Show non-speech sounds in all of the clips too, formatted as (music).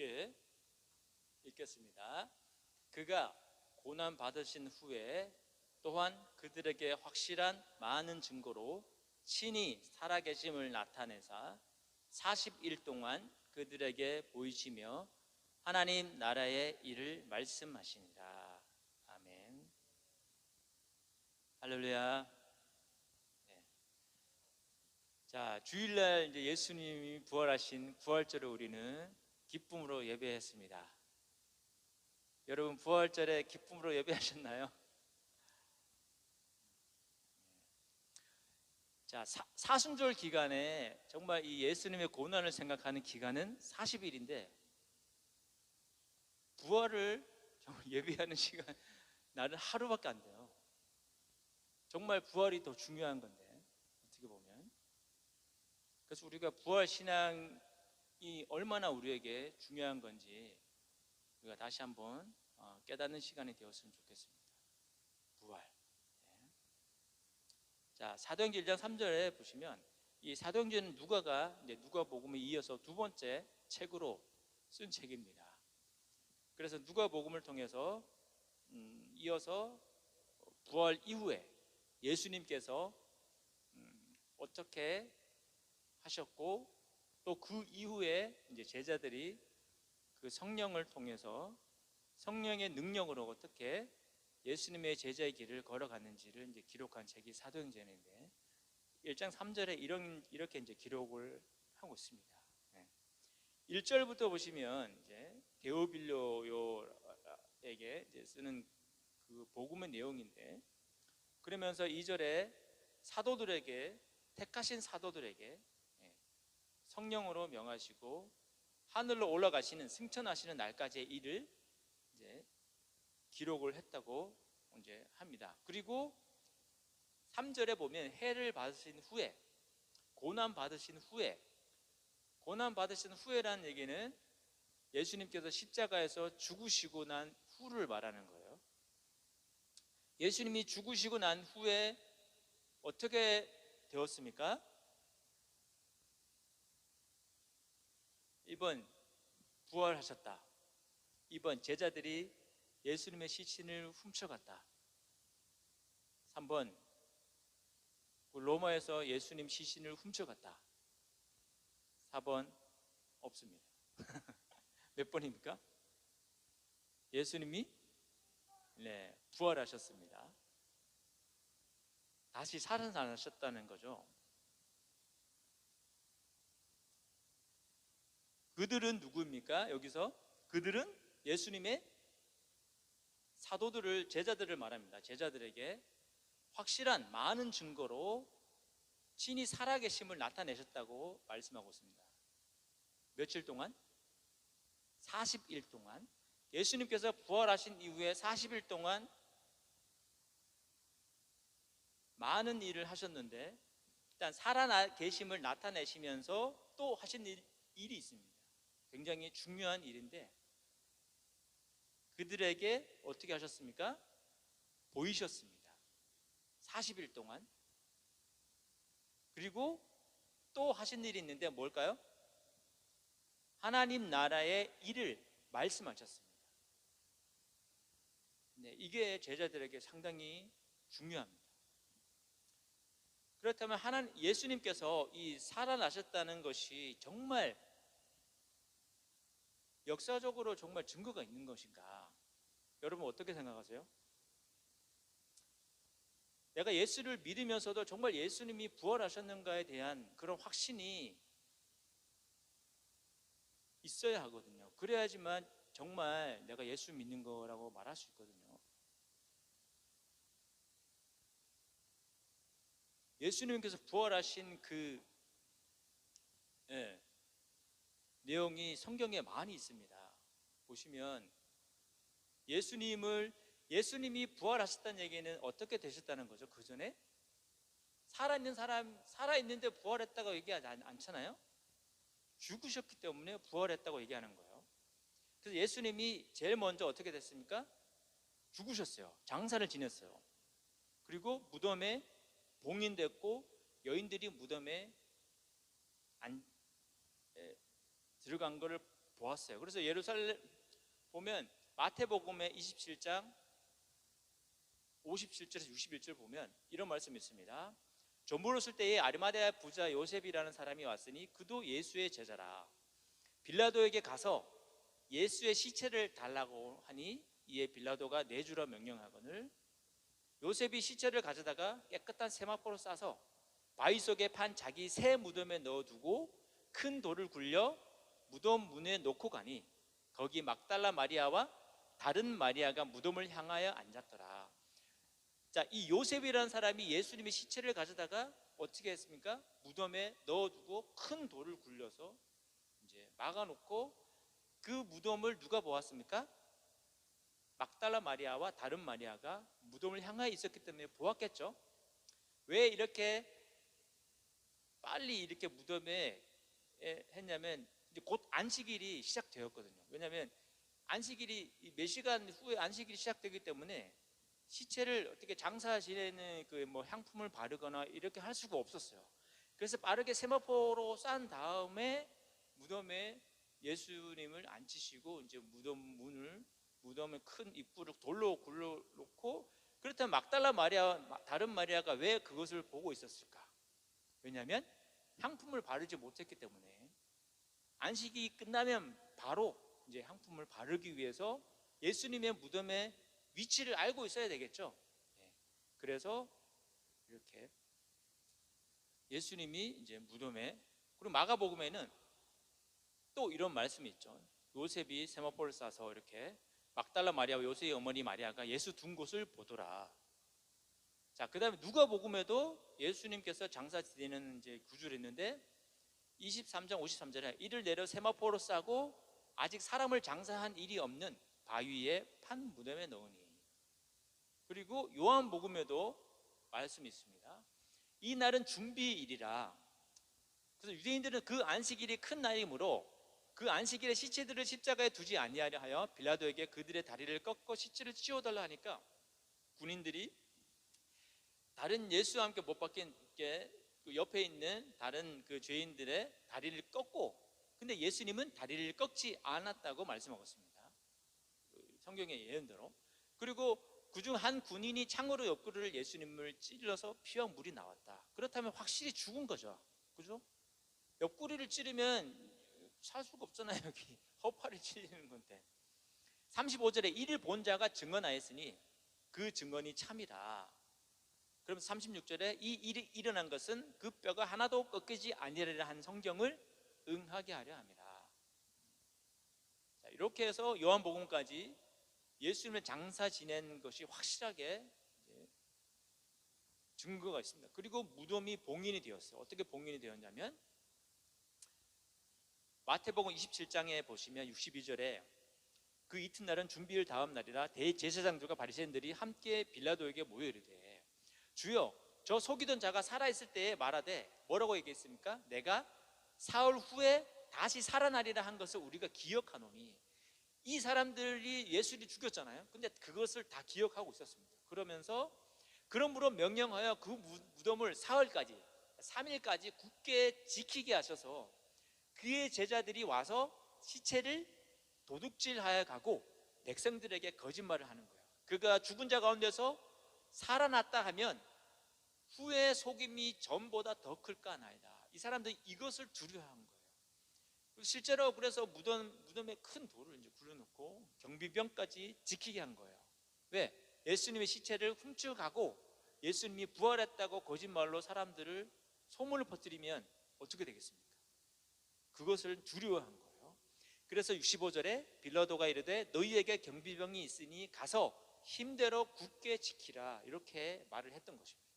함께 읽겠습니다. 그가 고난 받으신 후에 또한 그들에게 확실한 많은 증거로 친히 살아계심을 나타내사 40일 동안 그들에게 보이시며 하나님 나라의 일을 말씀하시니라. 아멘. 할렐루야. 네. 자, 주일날 이제 예수님이 부활하신 부활절을 우리는 기쁨으로 예배했습니다. 여러분 부활절에 기쁨으로 예배하셨나요? 자, 사, 사순절 기간에 정말 이 예수님의 고난을 생각하는 기간은 40일인데 부활을 정말 예배하는 시간 나는 하루밖에 안 돼요. 정말 부활이 더 중요한 건데 어떻게 보면 그래서 우리가 부활 신앙 이 얼마나 우리에게 중요한 건지 우리가 다시 한번 어, 깨닫는 시간이 되었으면 좋겠습니다. 부활. 네. 자 사도행전 1장 3절에 보시면 이 사도행전은 누가가 이제 누가복음에 이어서 두 번째 책으로 쓴 책입니다. 그래서 누가복음을 통해서 음, 이어서 부활 이후에 예수님께서 음, 어떻게 하셨고 또 그 이후에 이제 제자들이 그 성령을 통해서 성령의 능력으로 어떻게 예수님의 제자의 길을 걸어갔는지를 이제 기록한 책이 사도행전인데 1장 3절에 이런 이렇게 이제 기록을 하고 있습니다. 네. 1절부터 보시면 이제 데오빌로요에게 이제 쓰는 그 복음의 내용인데 그러면서 2절에 사도들에게 택하신 사도들에게 예, 성령으로 명하시고 하늘로 올라가시는 승천하시는 날까지의 일을 이제 기록을 했다고 이제 합니다. 그리고 3절에 보면 해를 받으신 후에 고난 받으신 후에 고난 받으신 후에라는 얘기는 예수님께서 십자가에서 죽으시고 난 후를 말하는 거예요. 예수님이 죽으시고 난 후에 어떻게 되었습니까? 1번 부활하셨다. 2번 제자들이 예수님의 시신을 훔쳐갔다. 3번 로마에서 예수님 시신을 훔쳐갔다. 4번 없습니다. (laughs) 몇 번입니까? 예수님이 네, 부활하셨습니다. 다시 살아나셨다는 거죠. 그들은 누구입니까? 여기서 그들은 예수님의 사도들을 제자들을 말합니다. 제자들에게 확실한 많은 증거로 친히 살아계심을 나타내셨다고 말씀하고 있습니다. 며칠 동안? 40일 동안 예수님께서 부활하신 이후에 40일 동안 많은 일을 하셨는데 일단 살아 계심을 나타내시면서 또 하신 일, 일이 있습니다. 굉장히 중요한 일인데 그들에게 어떻게 하셨습니까? 보이셨습니다. 40일 동안. 그리고 또 하신 일이 있는데 뭘까요? 하나님 나라의 일을 말씀하셨습니다. 네, 이게 제자들에게 상당히 중요합니다. 그렇다면 하나님 예수님께서 이 살아나셨다는 것이 정말 역사적으로 정말 증거가 있는 것인가? 여러분 어떻게 생각하세요? 내가 예수를 믿으면서도 정말 예수님이 부활하셨는가에 대한 그런 확신이 있어야 하거든요. 그래야지만 정말 내가 예수 믿는 거라고 말할 수 있거든요. 예수님께서 부활하신 그 예, 내용이 성경에 많이 있습니다. 보시면 예수님을 예수님이 부활하셨다는 얘기는 어떻게 되셨다는 거죠? 그 전에 살아 있는 사람 살아 있는데 부활했다고 얘기하지 않잖아요. 죽으셨기 때문에 부활했다고 얘기하는 거예요. 그래서 예수님이 제일 먼저 어떻게 됐습니까? 죽으셨어요. 장사를 지냈어요. 그리고 무덤에 봉인됐고 여인들이 무덤에 들어간 것을 보았어요. 그래서 예루살렘 보면 마태복음의 27장 57절에서 61절 보면 이런 말씀이 있습니다. 전부로쓸 때에 아리마대아 부자 요셉이라는 사람이 왔으니 그도 예수의 제자라. 빌라도에게 가서 예수의 시체를 달라고 하니 이에 빌라도가 내주라 명령하거늘 요셉이 시체를 가져다가 깨끗한 세마포로 싸서 바위 속에 판 자기 새 무덤에 넣어두고 큰 돌을 굴려 무덤 문에 놓고 가니 거기 막달라 마리아와 다른 마리아가 무덤을 향하여 앉았더라. 자, 이 요셉이라는 사람이 예수님의 시체를 가져다가 어떻게 했습니까? 무덤에 넣어두고 큰 돌을 굴려서 이제 막아놓고 그 무덤을 누가 보았습니까? 막달라 마리아와 다른 마리아가 무덤을 향하여 있었기 때문에 보았겠죠. 왜 이렇게 빨리 이렇게 무덤에 했냐면 이제 곧 안식일이 시작되었거든요. 왜냐하면 안식일이 이몇 시간 후에 안식일이 시작되기 때문에 시체를 어떻게 장사하시는 그 뭐 향품을 바르거나 이렇게 할 수가 없었어요. 그래서 빠르게 세마포로 싼 다음에 무덤에 예수님을 앉히시고 이제 무덤 문을 무덤의 큰 입구를 돌로 굴러놓고 그렇다면 막달라 마리아 다른 마리아가 왜 그것을 보고 있었을까? 왜냐하면 향품을 바르지 못했기 때문에 안식이 끝나면 바로 이제 향품을 바르기 위해서 예수님의 무덤의 위치를 알고 있어야 되겠죠. 예. 그래서 이렇게 예수님이 이제 무덤에 그리고 마가복음에는 또 이런 말씀이 있죠. 요셉이 세마포를 싸서 이렇게 막달라 마리아와 요셉의 어머니 마리아가 예수 둔 곳을 보더라. 자, 그다음에 누가복음에도 예수님께서 장사 지내는 이제 구주를 했는데 23장 53절에 이를 내려 세마포로 싸고 아직 사람을 장사한 일이 없는 바위에 판 무덤에 넣으니 그리고 요한복음에도 말씀이 있습니다. 이 날은 준비일이라. 그래서 유대인들은 그 안식일이 큰 날이므로 그 안식일에 시체들을 십자가에 두지 아니하려 하여 빌라도에게 그들의 다리를 꺾어 시체를 치워달라 하니까 군인들이 다른 예수와 함께 못 박힌 게 그 옆에 있는 다른 그 죄인들의 다리를 꺾고 근데 예수님은 다리를 꺾지 않았다고 말씀하고 있습니다. 그 성경의 예언대로. 그리고 그중 한 군인이 창으로 옆구리를 예수님을 찔러서 피와 물이 나왔다. 그렇다면 확실히 죽은 거죠. 그죠? 옆구리를 찌르면 살 수가 없잖아요. 여기 (laughs) 허파를 찔리는 건데. 35절에 이를 본 자가 증언하였으니 그 증언이 참이라. 그럼 36절에 이 일이 일어난 것은 그 뼈가 하나도 꺾이지 아니하리라 한 성경을 응하게 하려 함이라. 자, 이렇게 해서 요한복음까지 예수님의 장사 지낸 것이 확실하게 증거가 있습니다. 그리고 무덤이 봉인이 되었어요. 어떻게 봉인이 되었냐면 마태복음 27장에 보시면 62절에 그 이튿날은 준비일 다음 날이라 대제사장들과 바리새인들이 함께 빌라도에게 모여 이르되 주여 저 속이던 자가 살아 있을 때에 말하되 뭐라고 얘기했습니까? 내가 사흘 후에 다시 살아나리라 한 것을 우리가 기억하노니 이 사람들이 예수를 죽였잖아요. 근데 그것을 다 기억하고 있었습니다. 그러면서 그러므로 명령하여 그 무덤을 사흘까지 3일까지 굳게 지키게 하셔서 그의 제자들이 와서 시체를 도둑질하여 가고 백성들에게 거짓말을 하는 거예요. 그가 죽은 자 가운데서 살아났다 하면 후에 속임이 전보다 더 클까 나이다. 이 사람들이 이것을 두려워한 거예요. 실제로 그래서 무덤 무덤에 큰 돌을 이제 굴려놓고 경비병까지 지키게 한 거예요. 왜? 예수님의 시체를 훔쳐가고 예수님이 부활했다고 거짓말로 사람들을 소문을 퍼뜨리면 어떻게 되겠습니까? 그것을 두려워한 거예요. 그래서 65절에 빌라도가 이르되 너희에게 경비병이 있으니 가서 힘대로 굳게 지키라 이렇게 말을 했던 것입니다.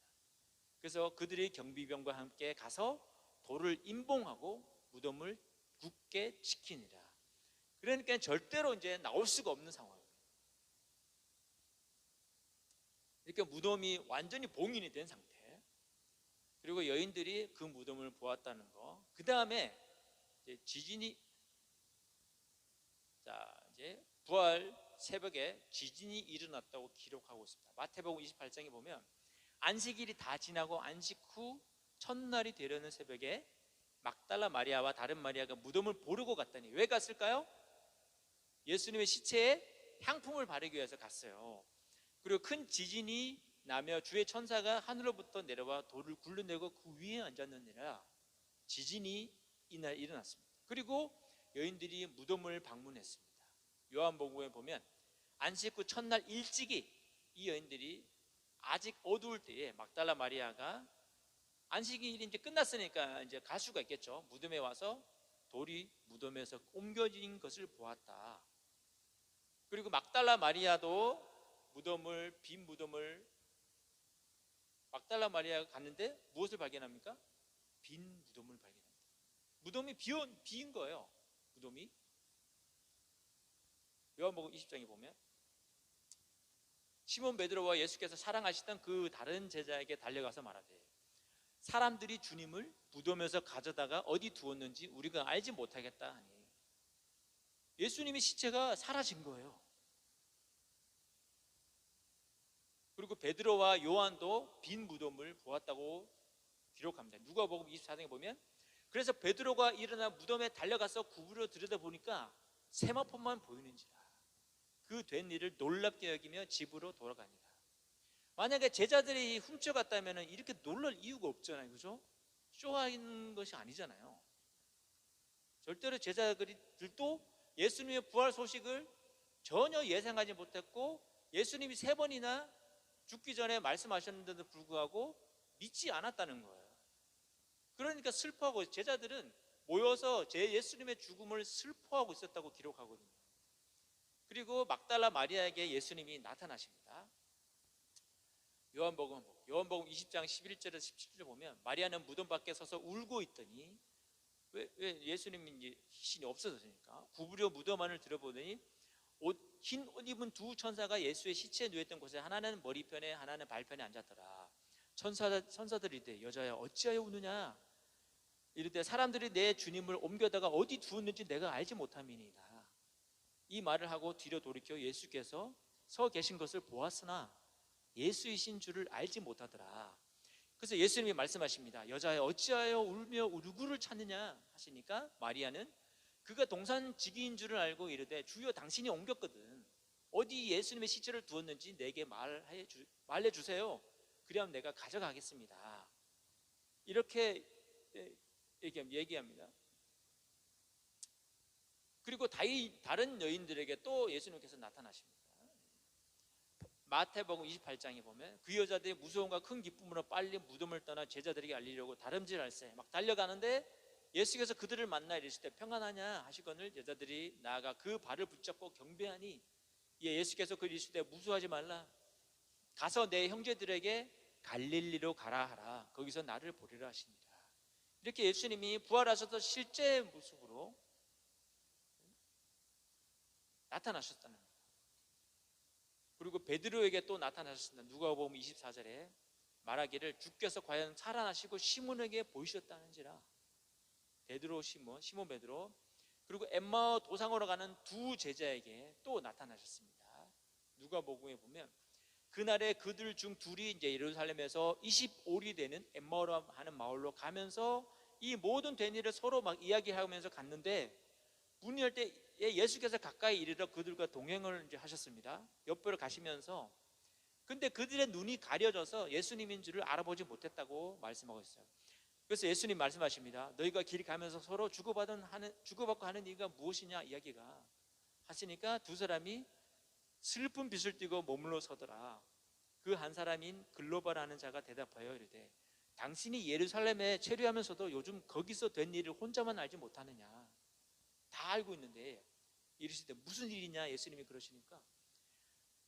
그래서 그들이 경비병과 함께 가서 돌을 임봉하고 무덤을 굳게 지키니라. 그러니까 절대로 이제 나올 수가 없는 상황이에요. 이렇게 무덤이 완전히 봉인이 된 상태. 그리고 여인들이 그 무덤을 보았다는 거. 그 다음에 지진이 자 이제 부활 새벽에 지진이 일어났다고 기록하고 있습니다. 마태복음 28장에 보면 안식일이 다 지나고 안식 후 첫날이 되려는 새벽에 막달라 마리아와 다른 마리아가 무덤을 보르고 갔더니 왜 갔을까요? 예수님의 시체에 향품을 바르기 위해서 갔어요. 그리고 큰 지진이 나며 주의 천사가 하늘로부터 내려와 돌을 굴러내고 그 위에 앉았느니라 지진이 이날 일어났습니다. 그리고 여인들이 무덤을 방문했습니다. 요한복음에 보면 안식 후 첫날 일찍이 이 여인들이 아직 어두울 때에 막달라 마리아가 안식일이 이제 끝났으니까 이제 갈 수가 있겠죠. 무덤에 와서 돌이 무덤에서 옮겨진 것을 보았다. 그리고 막달라 마리아도 무덤을 빈 무덤을 막달라 마리아가 갔는데 무엇을 발견합니까? 빈 무덤을 발견합니다. 무덤이 비온 비인 거예요. 무덤이 요한복음 20장에 보면 시몬 베드로와 예수께서 사랑하시던 그 다른 제자에게 달려가서 말하되 사람들이 주님을 무덤에서 가져다가 어디 두었는지 우리가 알지 못하겠다 하니 예수님의 시체가 사라진 거예요. 그리고 베드로와 요한도 빈 무덤을 보았다고 기록합니다. 누가복음 24장에 보면 그래서 베드로가 일어나 무덤에 달려가서 구부려 들여다 보니까 세마포만 보이는지라 그 된 일을 놀랍게 여기며 집으로 돌아갑니다. 만약에 제자들이 훔쳐갔다면 이렇게 놀랄 이유가 없잖아요, 그죠? 쇼하는 것이 아니잖아요. 절대로 제자들도 예수님의 부활 소식을 전혀 예상하지 못했고 예수님이 세 번이나 죽기 전에 말씀하셨는데도 불구하고 믿지 않았다는 거예요. 그러니까 슬퍼하고 제자들은 모여서 제 예수님의 죽음을 슬퍼하고 있었다고 기록하거든요. 그리고 막달라 마리아에게 예수님이 나타나십니다. 요한복음 요한복음 20장 11절에서 17절 보면 마리아는 무덤 밖에 서서 울고 있더니 왜, 왜 예수님이 신이 없어졌으니까 구부려 무덤 안을 들어보더니 옷, 흰 옷 입은 두 천사가 예수의 시체에 누웠던 곳에 하나는 머리편에 하나는 발편에 앉았더라. 천사 천사들이 이르되 여자야 어찌하여 우느냐 이르되 사람들이 내 주님을 옮겨다가 어디 두었는지 내가 알지 못함이니이다. 이 말을 하고 뒤로 돌이켜 예수께서 서 계신 것을 보았으나 예수이신 줄을 알지 못하더라. 그래서 예수님이 말씀하십니다. 여자야 어찌하여 울며 누구를 찾느냐 하시니까 마리아는 그가 동산지기인 줄을 알고 이르되 주여 당신이 옮겼거든. 어디 예수님의 시체를 두었는지 내게 말해 주, 말해 주세요. 그리하면 내가 가져가겠습니다. 이렇게 얘기합니다. 그리고 다른 여인들에게 또 예수님께서 나타나십니다. 마태복음 28장에 보면 그 여자들이 무서움과 큰 기쁨으로 빨리 무덤을 떠나 제자들에게 알리려고 다름질할세 막 달려가는데 예수께서 그들을 만나 이르실 때 평안하냐 하시거늘 여자들이 나아가 그 발을 붙잡고 경배하니 예, 예수께서 그 이르실 때 무수하지 말라. 가서 내 형제들에게 갈릴리로 가라 하라. 거기서 나를 보리라 하시니라 이렇게 예수님이 부활하셔서 실제 모습으로 나타나셨다는. 그리고 베드로에게 또 나타나셨습니다. 누가 보면 24절에 말하기를 주께서 과연 살아나시고 시몬에게 보이셨다는지라. 베드로 시몬, 시몬 베드로 그리고 엠마오 도상으로 가는 두 제자에게 또 나타나셨습니다. 누가 복음에 보면 그날에 그들 중 둘이 이제 예루살렘에서 25리 되는 엠마오라 하는 마을로 가면서 이 모든 된 일을 서로 막 이야기하면서 갔는데 문이 열때 예수께서 가까이 이르러 그들과 동행을 이제 하셨습니다. 옆으로 가시면서 근데 그들의 눈이 가려져서 예수님인 줄을 알아보지 못했다고 말씀하고 있어요. 그래서 예수님 말씀하십니다. 너희가 길 가면서 서로 주고받은 하는 주고받고 하는 이가 무엇이냐 이야기가 하시니까 두 사람이 슬픈 빛을 띠고 머물러 서더라. 그 한 사람인 글로벌하는 자가 대답하여 이르되 당신이 예루살렘에 체류하면서도 요즘 거기서 된 일을 혼자만 알지 못하느냐? 다 알고 있는데 이르실 때 무슨 일이냐? 예수님이 그러시니까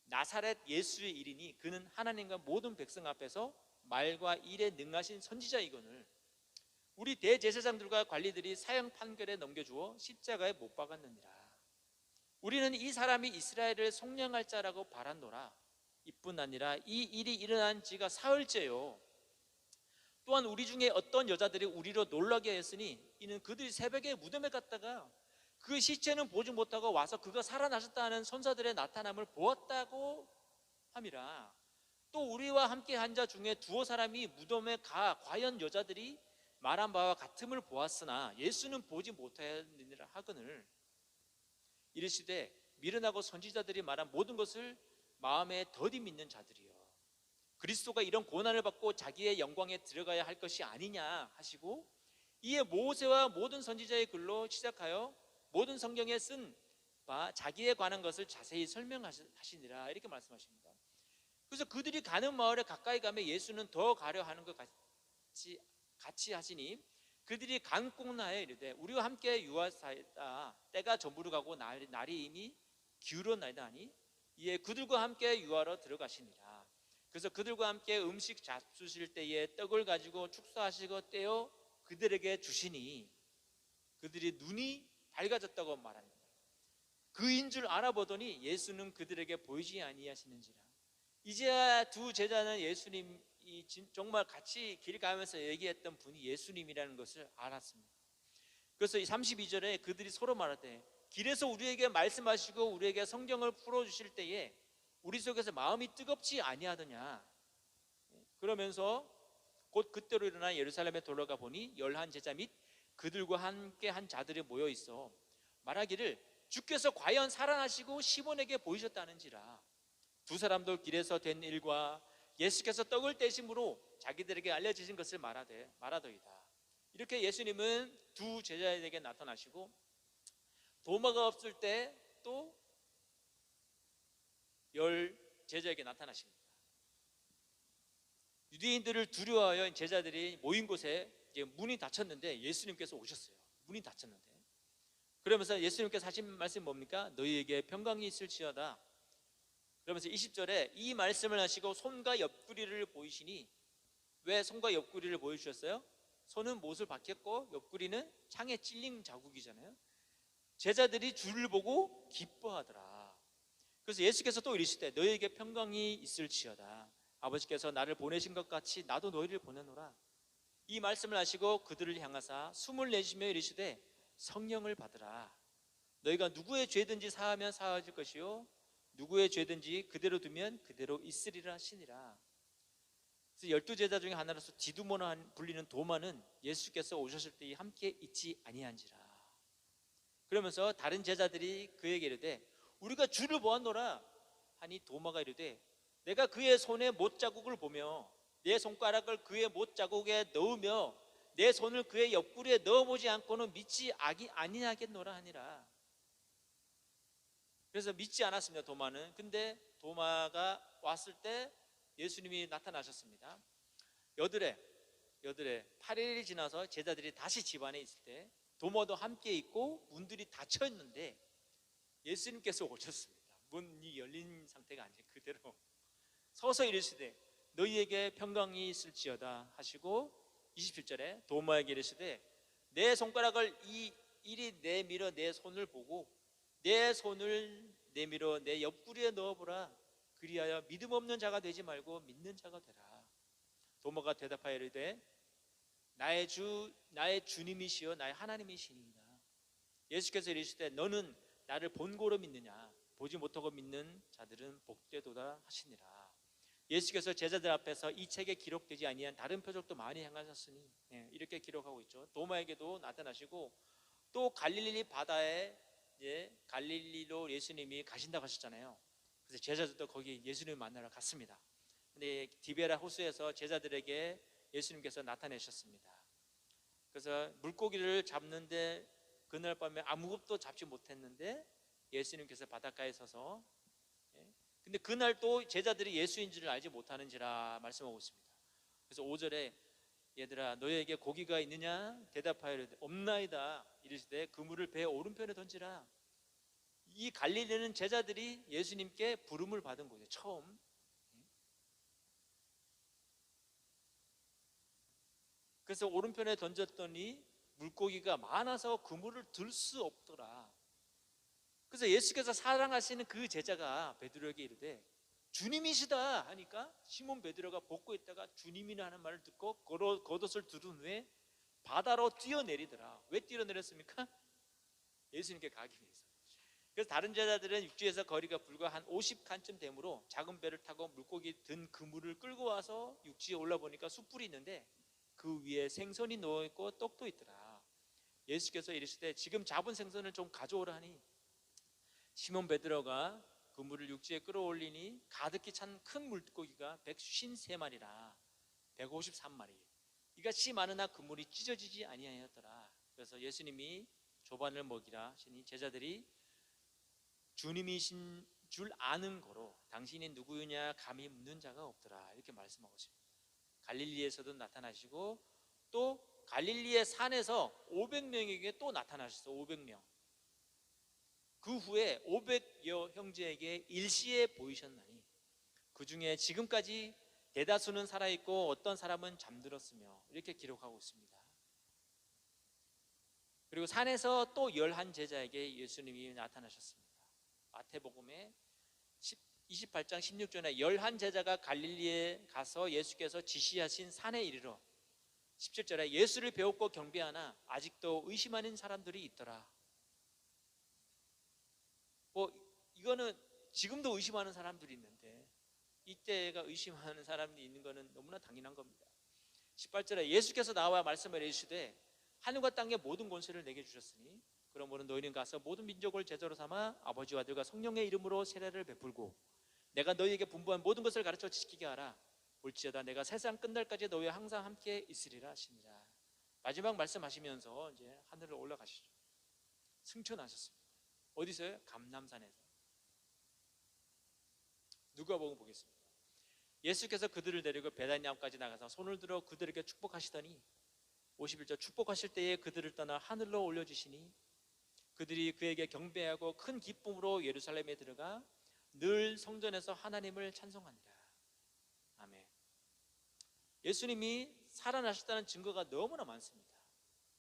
나사렛 예수의 일이니 그는 하나님과 모든 백성 앞에서 말과 일에 능하신 선지자이거늘 우리 대제사장들과 관리들이 사형 판결에 넘겨주어 십자가에 못 박았느니라. 우리는 이 사람이 이스라엘을 속량할 자라고 바란노라. 이뿐 아니라 이 일이 일어난 지가 사흘째요. 또한 우리 중에 어떤 여자들이 우리로 놀라게 했으니 이는 그들이 새벽에 무덤에 갔다가 그 시체는 보지 못하고 와서 그가 살아나셨다는 선사들의 나타남을 보았다고 함이라. 또 우리와 함께 한 자 중에 두어 사람이 무덤에 가 과연 여자들이 말한 바와 같음을 보았으나 예수는 보지 못하였느니라 하거늘. 이르시되 미련하고 선지자들이 말한 모든 것을 마음에 더디 믿는 자들이요 그리스도가 이런 고난을 받고 자기의 영광에 들어가야 할 것이 아니냐 하시고 이에 모세와 모든 선지자의 글로 시작하여 모든 성경에 쓴 바 자기에 관한 것을 자세히 설명하시니라 이렇게 말씀하십니다. 그래서 그들이 가는 마을에 가까이 가면 예수는 더 가려 하는 것 같이 같이 하시니 그들이 간꽁나에 이르되 우리와 함께 유하사이다 때가 저무르 가고 날, 날이 이미 기울었나이다 하니 이에 그들과 함께 유하러 들어가시니라 그래서 그들과 함께 음식 잡수실 때에 떡을 가지고 축사하시고 떼어 그들에게 주시니 그들이 눈이 밝아졌다고 말합니다 그인 줄 알아보더니 예수는 그들에게 보이지 아니하시는지라 이제야 두 제자는 예수님 이 진- 정말 같이 길 가면서 얘기했던 분이 예수님이라는 것을 알았습니다. 그래서 이 32절에 그들이 서로 말하되 길에서 우리에게 말씀하시고 우리에게 성경을 풀어 주실 때에 우리 속에서 마음이 뜨겁지 아니하더냐. 그러면서 곧 그때로 일어나 예루살렘에 돌아가 보니 열한 제자 및 그들과 함께 한 자들이 모여 있어 말하기를 주께서 과연 살아나시고 시몬에게 보이셨다는지라 두 사람도 길에서 된 일과 예수께서 떡을 떼심으로 자기들에게 알려주신 것을 말하되 말하더이다. 이렇게 예수님은 두 제자에게 나타나시고 도마가 없을 때 또 열 제자에게 나타나십니다. 유대인들을 두려워하여 제자들이 모인 곳에 이제 문이 닫혔는데 예수님께서 오셨어요. 문이 닫혔는데 그러면서 예수님께서 하신 말씀 뭡니까? 너희에게 평강이 있을지어다. 그러면서 20절에 이 말씀을 하시고 손과 옆구리를 보이시니 왜 손과 옆구리를 보여주셨어요? 손은 못을 박혔고 옆구리는 창에 찔린 자국이잖아요. 제자들이 주를 보고 기뻐하더라. 그래서 예수께서 또 이르시되 너희에게 평강이 있을지어다. 아버지께서 나를 보내신 것 같이 나도 너희를 보내노라. 이 말씀을 하시고 그들을 향하사 숨을 내쉬며 이르시되 성령을 받으라. 너희가 누구의 죄든지 사하면 사하질 것이요 누구의 죄든지 그대로 두면 그대로 있으리라 하시니라. 열두 제자 중에 하나로서 디두모나 불리는 도마는 예수께서 오셨을 때 함께 있지 아니한지라. 그러면서 다른 제자들이 그에게 이르되 우리가 주를 보았노라 하니 도마가 이르되 내가 그의 손에 못 자국을 보며 내 손가락을 그의 못 자국에 넣으며 내 손을 그의 옆구리에 넣어보지 않고는 믿지 아기 아니하겠노라 하니라. 그래서 믿지 않았습니다. 도마는. 근데 도마가 왔을 때 예수님이 나타나셨습니다. 여드레 여드레 8일이 지나서 제자들이 다시 집안에 있을 때 도마도 함께 있고 문들이 닫혀 있는데 예수님께서 오셨습니다. 문이 열린 상태가 아니에요. 그대로 서서 이르시되 너희에게 평강이 있을지어다 하시고 27절에 도마에게 이르시되 내 손가락을 이 이리 내밀어 내 손을 보고 내 손을 내밀어 내 옆구리에 넣어보라. 그리하여 믿음 없는 자가 되지 말고 믿는 자가 되라. 도마가 대답하여 이르되 나의 주 나의 주님이시여 나의 하나님이시니이다. 예수께서 이르시되 너는 나를 본고로 믿느냐? 보지 못하고 믿는 자들은 복되도다 하시니라 예수께서 제자들 앞에서 이 책에 기록되지 아니한 다른 표적도 많이 행하셨으니 예, 이렇게 기록하고 있죠 도마에게도 나타나시고 또 갈릴리 바다에 이제 갈릴리로 예수님이 가신다고 하셨잖아요. 그래서 제자들도 거기 예수님을 만나러 갔습니다. 근데 디베라 호수에서 제자들에게 예수님께서 나타내셨습니다. 그래서 물고기를 잡는데 그날 밤에 아무것도 잡지 못했는데 예수님께서 바닷가에 서서 예? 근데 그날 또 제자들이 예수인 줄을 알지 못하는지라 말씀하고 있습니다. 그래서 5절에 얘들아 너희에게 고기가 있느냐? 대답하여 없나이다. 이르시되 그물을 배 오른편에 던지라. 이 갈릴리는 제자들이 예수님께 부름을 받은 곳이에요 처음. 그래서 오른편에 던졌더니 물고기가 많아서 그물을 들 수 없더라 그래서 예수께서 사랑하시는 그 제자가 베드로에게 이르되 주님이시다 하니까 시몬 베드로가 벗고 있다가 주님이라는 말을 듣고 겉옷- 겉옷을 두른 후에 바다로 뛰어내리더라. 왜 뛰어내렸습니까? 예수님께 가기 위해서. 그래서 다른 제자들은 육지에서 거리가 불과 한 50칸쯤 되므로 작은 배를 타고 물고기 든 그물을 끌고 와서 육지에 올라 보니까 숯불이 있는데 그그 위에 생선이 놓여 있고 떡도 있더라. 예수께서 이르시되 지금 잡은 생선을 좀 가져오라 하니 시몬 베드로가 그 물을 육지에 끌어올리니 가득히 찬 큰 물고기가 153마리라. 153마리. 이같이 많으나 그 물이 찢어지지 아니하였더라. 그래서 예수님이 조반을 먹이라 하시니 제자들이 주님이신 줄 아는 거로 당신이 누구냐 감히 묻는 자가 없더라. 이렇게 말씀하고 있습니다. 갈릴리에서도 나타나시고 또 갈릴리의 산에서 500명에게 또 나타나셨어. 500명 그 후에 500여 형제에게 일시에 보이셨나니 그 중에 지금까지 대다수는 살아있고 어떤 사람은 잠들었으며 이렇게 기록하고 있습니다. 그리고 산에서 또 열한 제자에게 예수님이 나타나셨습니다. 마태복음에 28장 16절에 열한 제자가 갈릴리에 가서 예수께서 지시하신 산에 이르러 17절에 예수를 배웠고 경배하나 아직도 의심하는 사람들이 있더라. 뭐 이거는 지금도 의심하는 사람들이 있는데 이때가 의심하는 사람이 있는 거는 너무나 당연한 겁니다. 18절에 예수께서 나와 말씀을 해주시되 하늘과 땅의 모든 권세를 내게 주셨으니 그러므로 너희는 가서 모든 민족을 제자로 삼아 아버지와 아들과 성령의 이름으로 세례를 베풀고 내가 너희에게 분부한 모든 것을 가르쳐 지키게 하라. 볼지어다 내가 세상 끝날까지 너희와 항상 함께 있으리라 하시니라 마지막 말씀하시면서 이제 하늘을 올라가시죠. 승천하셨습니다 어디서요? 감남산에서 누가복음 보겠습니다. 예수께서 그들을 데리고 베다니아까지 나가서 손을 들어 그들에게 축복하시더니 51절 축복하실 때에 그들을 떠나 하늘로 올려주시니 그들이 그에게 경배하고 큰 기쁨으로 예루살렘에 들어가 늘 성전에서 하나님을 찬송하니라. 아멘. 예수님이 살아나셨다는 증거가 너무나 많습니다.